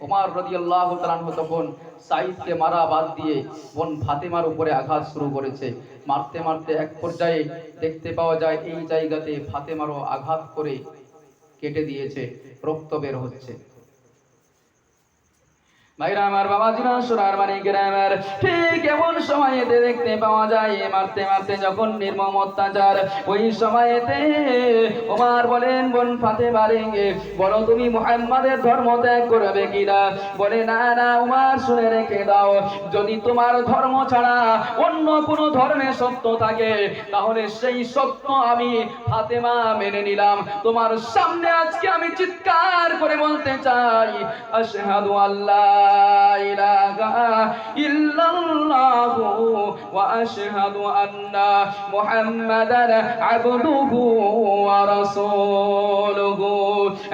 ওমার রাদিয়াল্লাহু তাআলা তখন সাইদকে মারা বাদ দিয়ে বোন ফাতেমার উপরে আঘাত শুরু করেছে। মারতে মারতে এক পর্যায়ে দেখতে পাওয়া যায় এই জায়গাতে ফাতেমারও আঘাত করে কেটে দিয়েছে, রক্ত বের হচ্ছে। ভাইরা আমার বাবা জিরা সোনার মানে গ্রামের, ঠিক এমন সময়েতে দেখতে পাওয়া যায়, মারতে মারতে যখন নির্মম অত্যাচার, ওই সময়েতে ওমার বলেন, বোন ফাতে মারেঙ্গে বলো তুমি মুহাম্মাদের ধর্ম ত্যাগ করবে কিনা? বলে, না না, উমার, শুনে রেখে দাও। যদি তোমার ধর্ম ছাড়া অন্য কোনো ধর্মে সত্য থাকে, তাহলে সেই সত্য আমি ফাতেমা মেনে নিলাম। তোমার সামনে আজকে আমি চিৎকার করে বলতে চাই আল্লাহ ইলাহা ইল্লাল্লাহু ওয়া আশহাদু আন্না মুহাম্মাদান আবদুহু ওয়া রাসূলুহু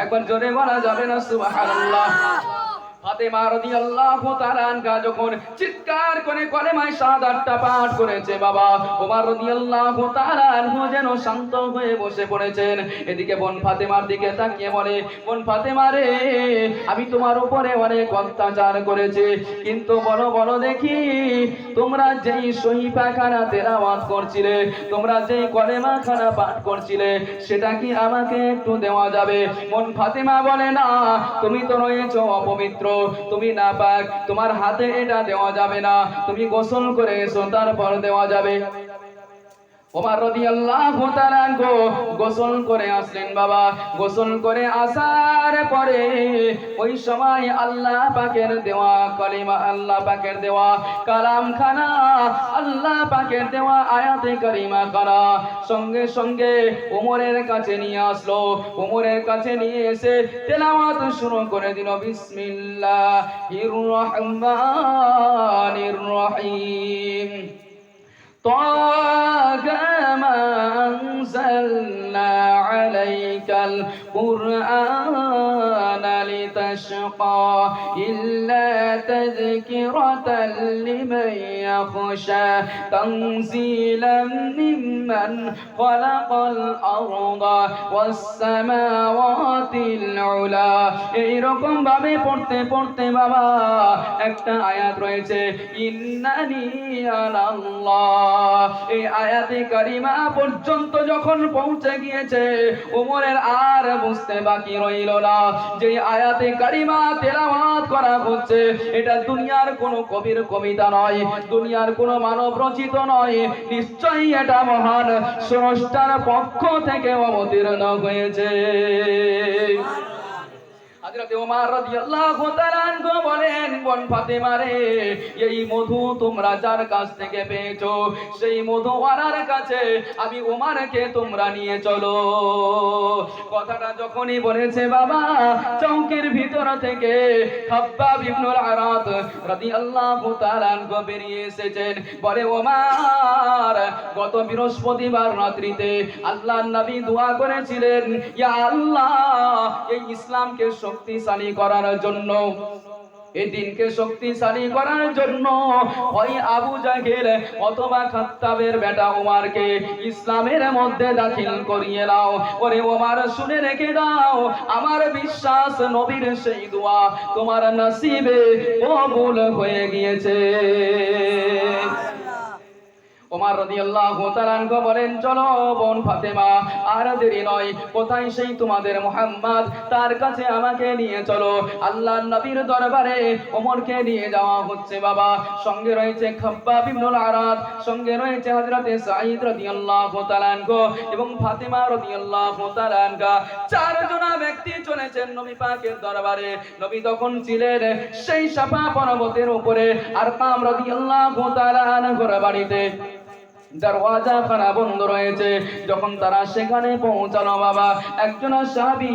একবার জোরে বলা যাবে না, সুবহানাল্লাহ? ফাতেমা রাদিয়াল্লাহু তাআলা আনহা যখন চিৎকার করে শাহাদাতটা পাঠ করেছে, বাবা ওমর রাদিয়াল্লাহু তাআলা আনহু যেন শান্ত হয়ে বসে পড়েছেন। এদিকে বোন ফাতেমার দিকে তাকিয়ে বলে, বোন ফাতেমা রে, আমি তোমার উপরে অনেক অত্যাচার করেছি, কিন্তু বলো বলো দেখি, তোমরা যেই সহিফাখানা তেলাওয়াত করছিলে, তোমরা যেই কলেমাখানা পাঠ করছিলে, সেটা কি আমাকে একটু দেওয়া যাবে? বোন ফাতেমা বলে, না, তুমি তো রয়েছো অপবিত্র তুমি না পাক তোমার হাতে এটা দেওয়া যাবে না। তুমি গোসল করে এসো, তারপর দেওয়া যাবে। ওমর রাদিয়াল্লাহু তাআলা গো গোসল করে আসলেন বাবা। গোসল করে আসার পরে ওই সময় আল্লাহ পাকের দেওয়া কালিমা, আল্লাহ পাকের দেওয়া কালাম খানা আল্লাহ পাকের দেওয়া আয়াতে কারিমা করা সঙ্গে সঙ্গে ওমরের কাছে নিয়ে আসলো। ওমরের কাছে নিয়ে এসে তেলাওয়াত শুরু করে দিল, বিসমিল্লাহির রহমানির রহিম। طه القرآن لتشقى إلا تذكرة لمن يخشى تنزيلا ممن خلق الأرض والسماوات العلا এইরকম ভাবে পড়তে পড়তে বাবা একটা আয়াত রয়েছে ইন্নানি আলাল্লাহ এই আয়াতে কারিমা পর্যন্ত যখন পৌঁছে গিয়েছে ওমরের আর বুঝতে বাকি রইল না যে আয়াতে কারিমা তেলাওয়াত করা হচ্ছে। এটা দুনিয়ার কোনো কবির কবিতা নয়, দুনিয়ার কোনো মানব রচিত নয়। নিশ্চয়ই এটা মহান স্রষ্টার পক্ষ থেকে অবতীর্ণ হয়েছে। হযরতে ওমর রাদিয়াল্লাহু তাআলা বলেন, বোন ফাতেমা রে, এই মধু তোমরা যার কাছ থেকে পেয়েছ, সেই মধু কাছে আমি ওমরকে তোমরা নিয়ে চলো। কথাটা যখনই বলেছে বাবা, চৌকের ভিতর থেকে খাব্বাব ইবনুল আরাত রাদিয়াল্লাহু তাআলা বেরিয়ে এসেছেন। বলে, ওমর, গত বৃহস্পতিবার রাত্রিতে আল্লাহর নবী দোয়া করেছিলেন, ইয়া আল্লাহ, এই ইসলামকে শক্তিশালী করার জন্য। এই দিনকে শক্তিশালী করার জন্য ওই আবু জাহেল অথবা খাত্তাবের বেটা ওমারকে ইসলামের মধ্যে দাখিল করিয়ে নাও ওরে ওমার শুনে রেখে দাও, আমার বিশ্বাস, নবীর সেই দোয়া তোমার নসিবে কবুল হয়ে গিয়েছে। ওমর রাদিয়াল্লাহু তাআলা বলেন, চলো বোন ফাতেমা, আর দেরি নয়। কোথায় সেই তোমাদের মুহাম্মদ? তার কাছে আমাকে নিয়ে চলো। আল্লাহর নবীর দরবারে ওমরকে নিয়ে যাওয়া হচ্ছে বাবা। সঙ্গে রয়েছে খাব্বাব ইবনুল আরাদ, সঙ্গে রয়েছে হযরতে সাঈদ রাদিয়াল্লাহু তাআলা এবং ফাতেমা রাদিয়াল্লাহু তাআলা চারজনা ব্যক্তি চলেছেন নবী পাকের দরবারে। নবী তখন ছিলেন সেই সাফা পর্বতের উপরে আর কাম রাদিয়াল্লাহু তাআলা আনহুর বাড়িতে। দরওয়াজা খানা বন্ধ রয়েছে। যখন তারা সেখানে পৌঁছালো, বাবা, একজন সাহাবী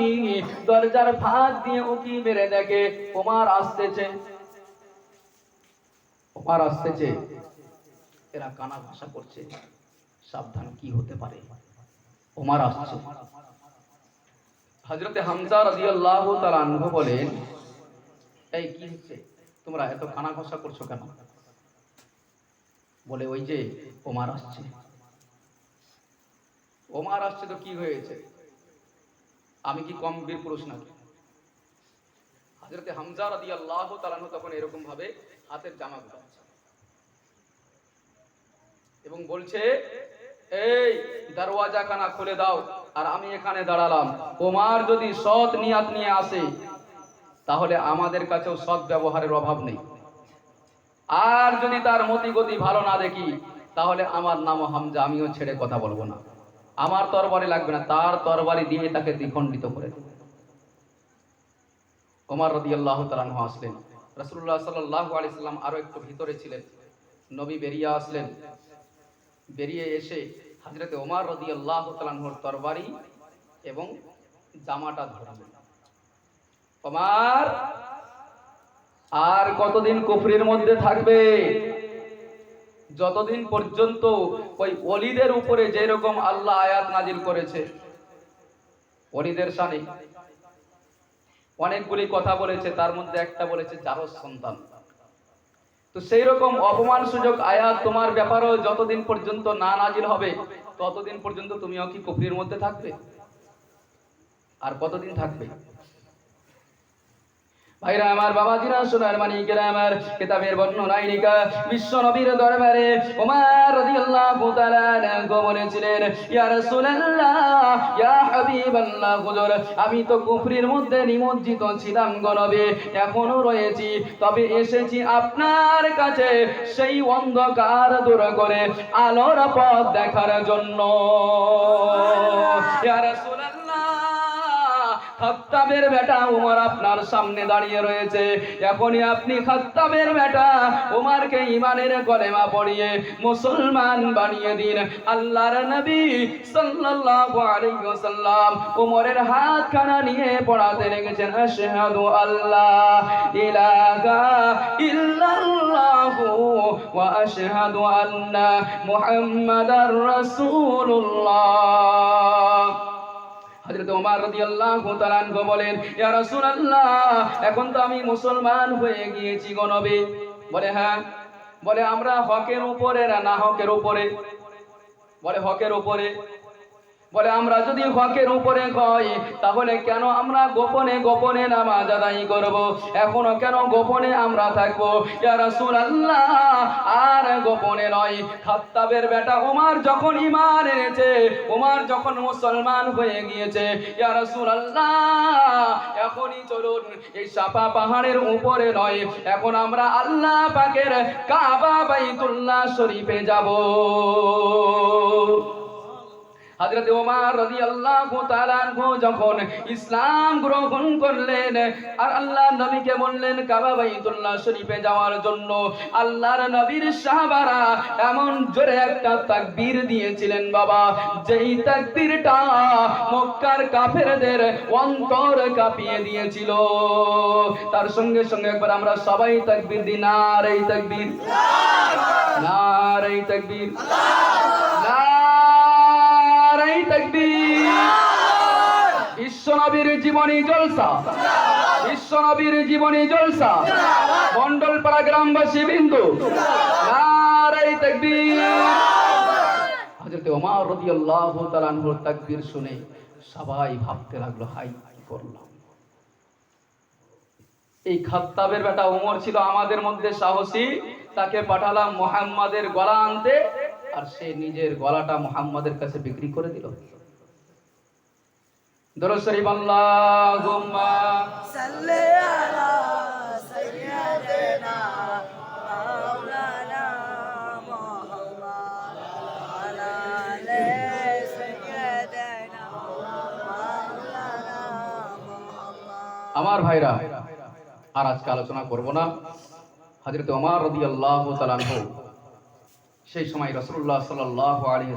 দরজার ফাঁক দিয়ে উকি মেরে দেখে, ওমার আসতেছে। ওমার আসতেছে? এরা কানা ভাষা করছে, সাবধান কি হতে পারে? ওমার আসছে। হজরতে হামজা রাদিয়াল্লাহু তাআলা আনহু বলেন, এই কি হচ্ছে? তোমরা এত কানা ঘষা করছ কেন? বলে, ওই যে ওমার আসছে। ওমার আসছে তো কি হয়েছে? আমি কি কম বীর পুরুষ নাকি? হযরতে হামজা রাদিয়াল্লাহু তাআলা তখন এরকম ভাবে হাতের জামা গুটাচ্ছে এবং বলছে, এই দরওয়াজা খানা খুলে দাও আর আমি এখানে দাঁড়ালাম। ওমার যদি সৎ নিয়াত নিয়ে আসে, তাহলে আমাদের কাছেও সৎ ব্যবহারের অভাব নেই। আর যদি তার মতি গতি ভালো না দেখি, তাহলে আমার নাম হামজা, আমিও ছেড়ে কথা বলব না। আমার তরবারি লাগবে না, তার তরবারি দিয়ে তাকে দ্বিখণ্ডিত করে দেব। ওমর রাদিয়াল্লাহু তাআলা আনহু আসলেন। রাসূলুল্লাহ সাল্লাল্লাহু আলাইহি সাল্লাম আরও একটু ভিতরে ছিলেন। নবী বেরিয়ে আসলেন। বেরিয়ে এসে হযরতে ওমর রাদিয়াল্লাহু তাআলা আনহুর তরবারি এবং জামাটা ধরলেন। ওমর আর কতদিন কুফরির মধ্যে থাকবে? যতদিন পর্যন্ত ওই অলিদের উপরে যে রকম আল্লাহ আয়াত নাজিল করেছে অলিদের শানে অনেকগুলি কথা বলেছে, তার মধ্যে একটা বলেছে, জারস সন্তান। তো সেই রকম অপমান সুযোগ আয়াত তোমার ব্যাপারও যতদিন পর্যন্ত না নাজিল হবে, ততদিন পর্যন্ত তুমিও কি কুফরির মধ্যে থাকবে? আর কতদিন থাকবে? ভাইরা আমার বাবাজিরা, সোনার মানিকেরা আমার কিতাবের বর্ণনায় নিকা বিশ্ব নবীর দরবারে ওমর রাদিয়াল্লাহু তাআলা বলেছিলেন, ইয়া রাসূলুল্লাহ, ইয়া হাবিবাল্লাহ, হুজুর, আমি তো কুফরির মধ্যে নিমজ্জিত ছিলাম গো নবী, এখনও রয়েছি, তবে এসেছি আপনার কাছে সেই অন্ধকার দূর করে আলোর পথ দেখার জন্য। ইয়া রাসূলুল্লাহ খাত্তাবের বেটা উমর আপনার সামনে দাঁড়িয়ে রয়েছে। এখনই আপনি খাত্তাবের বেটা উমারকে ইমানের কলেমা পড়িয়ে মুসলমান বানিয়ে দিন। আল্লাহর নবী সাল্লাল্লাহু আলাইহি ওয়াসাল্লাম উমরের হাত খানা নিয়ে পড়াতে লেগেছেন। আশহাদু আল্লাহ ইলাহা ইল্লাল্লাহু ওয়া আশহাদু আন্না মুহাম্মাদার রাসূলুল্লাহ। হযরত ওমর রাদিয়াল্লাহু তাআলা বলেন, ইয়া রাসূলুল্লাহ, এখন তো আমি মুসলমান হয়ে গিয়েছি গো নবী। বলে হ্যাঁ। বলে, আমরা হকের উপরে না হকের উপরে? বলে, হকের উপরে। বলে, আমরা যদি হকের উপরে হই তাহলে কেন আমরা গোপনে গোপনে নামাজ আদায় করব? এখনও কেন গোপনে আমরা থাকব? ইয়া রাসূলুল্লাহ, আর গোপনে নয়। খাত্তাবের বেটা ওমর যখন ঈমান এনেছে ওমর যখন মুসলমান হয়ে গিয়েছে, ইয়া রাসূলুল্লাহ, এখনই চলুন, এই সাপা পাহাড়ের উপরে নয়। এখন আমরা আল্লাহ পাকের কাবা বাইতুল্লাহ শরীফে যাব। হযরত ওমর রাদিয়াল্লাহু তাআলা আনহু যখন ইসলাম গ্রহণ করলেন, আর আল্লাহ নবীকে বললেন, কাবা বাইতুল্লাহ শরীফে যাওয়ার জন্য আল্লাহর নবীর সাহাবারা এমন জোরে একটা তাকবীর দিয়েছিলেন, বাবা। যেই তাকবীরটা মক্কার কাফেরদের অন্তর কাঁপিয়ে দিয়েছিল। তার সঙ্গে সঙ্গে একবার আমরা সবাই তাকবীর দিই নারে তাকবীর। নারে তাকবীর। নারাই বিশ্বনবীর জীবনী জলসা। বিশ্বনবীর জীবনী জলসা। মন্ডলপাড়া গ্রামবাসী বিন্দু। তাকবীর। শুনে সবাই ভাবতে লাগল, হাই এই খাত্তাবের বেটা ওমর ছিল আমাদের মধ্যে সাহসী। তাকে পাঠালাম মোহাম্মদের গলা আনতে, আর সে নিজের গলাটা মোহাম্মদের কাছে বিক্রি করে দিল। দরুদ শরীফ আল্লাহুম্মা صل على سيدنا مولانا محمد وعلى آل سيدنا مولانا محمد আমার ভাইরা আর আজকে আলোচনা করব না হযরত ওমর রাদিয়াল্লাহু তাআলা আনহু সেই সময় রাসূলুল্লাহ সাল্লাল্লাহু আলাইহি